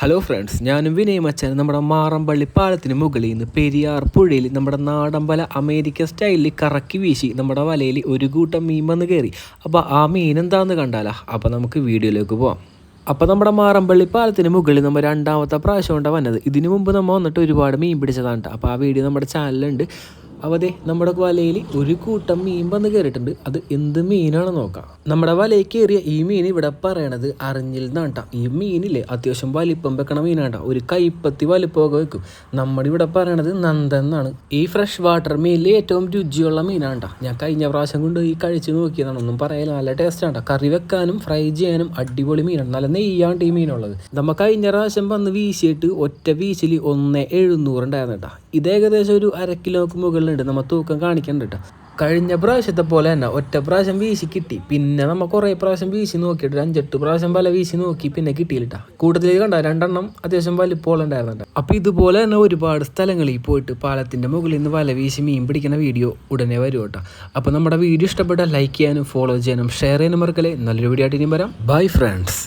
Hello friends ഞാനും വിനയ് മച്ചാൻ നമ്മുടെ മാറമ്പള്ളി പാലത്തിന് മുകളിൽ നിന്ന് പെരിയാർ പുഴയിൽ നമ്മുടെ നാടമ്പല അമേരിക്ക സ്റ്റൈലിൽ കറക്കി വീശി നമ്മുടെ വലയിൽ ഒരു കൂട്ടം മീൻ വന്ന് കയറി. അപ്പോൾ ആ മീൻ എന്താണെന്ന് കണ്ടാലോ? അപ്പോൾ നമുക്ക് വീഡിയോയിലേക്ക് പോവാം. അപ്പോൾ നമ്മുടെ മാറമ്പള്ളി പാലത്തിന് മുകളിൽ നമ്മൾ രണ്ടാമത്തെ പ്രാവശ്യം കൊണ്ടാണ് വന്നത്. ഇതിനു മുമ്പ് നമ്മൾ വന്നിട്ട് ഒരുപാട് മീൻ പിടിച്ചതാണ്. അപ്പോൾ ആ വീഡിയോ നമ്മുടെ ചാനലിലുണ്ട് അപ്പോൾ അതെ നമ്മുടെ വലയിൽ ഒരു കൂട്ടം മീൻ വന്ന് കയറിയിട്ടുണ്ട് അത് എന്ത് മീനാണ് നോക്കാം. നമ്മുടെ വലയിൽ കയറിയ ഈ മീൻ ഇവിടെ പറയണത് അറിഞ്ഞിൽ നാട്ട ഈ മീനില്ലേ അത്യാവശ്യം വലിപ്പം വെക്കണ മീനാണ്ട ഒരു കൈപ്പത്തി വലിപ്പമൊക്കെ വെക്കും. നമ്മുടെ ഇവിടെ പറയണത് നന്ദെന്നാണ് ഈ ഫ്രഷ് വാട്ടർ മീനിൽ ഏറ്റവും രുചിയുള്ള മീനാണ് ഞാൻ കഴിഞ്ഞ പ്രാവശ്യം കൊണ്ട് ഈ കഴിച്ച് നോക്കിയതാണ്. ഒന്നും പറയാൻ നല്ല ടേസ്റ്റ് ട്ടോ. കറി വെക്കാനും ഫ്രൈ ചെയ്യാനും അടിപൊളി മീനാണ് നല്ല നെയ്യാണ്ട് ഈ മീനുള്ളത്. നമ്മ കഴിഞ്ഞ പ്രാവശ്യം വന്ന് വീശിയിട്ട് ഒറ്റ വീശിൽ ഒന്ന് എഴുന്നൂറ് ഉണ്ടായിരുന്നു കേട്ടോ ഇത് ഏകദേശം ഒരു അര കിലോക്ക് മുകളിലുണ്ട് നമ്മൾ തൂക്കം കാണിക്കണ്ട കേട്ടോ കഴിഞ്ഞ പ്രാവശ്യത്തെ പോലെ തന്നെ ഒറ്റ പ്രാവശ്യം വീശി കിട്ടി. പിന്നെ നമ്മൾ കുറേ പ്രാവശ്യം വീശി നോക്കിയിട്ട് അഞ്ചെട്ട് പ്രാവശ്യം പല വീശി നോക്കി പിന്നെ കിട്ടിയില്ല കൂടുതൽ കണ്ട രണ്ടെണ്ണം അത്യാവശ്യം വലിപ്പമുള്ള ഉണ്ടായിരുന്നുണ്ട് അപ്പോൾ ഇതുപോലെ തന്നെ ഒരുപാട് സ്ഥലങ്ങളിൽ പോയിട്ട് പാലത്തിന്റെ മുകളിൽ നിന്ന് വല വീശി മീൻ പിടിക്കുന്ന വീഡിയോ ഉടനെ വരും കേട്ടോ അപ്പോൾ നമ്മുടെ വീഡിയോ ഇഷ്ടപ്പെട്ടാൽ ലൈക്ക് ചെയ്യാനും ഫോളോ ചെയ്യാനും ഷെയർ ചെയ്യാനും മറക്കല്ലേ. നല്ലൊരു വീഡിയോ ആയിട്ട് ഇനിയും വരാം. Bye friends.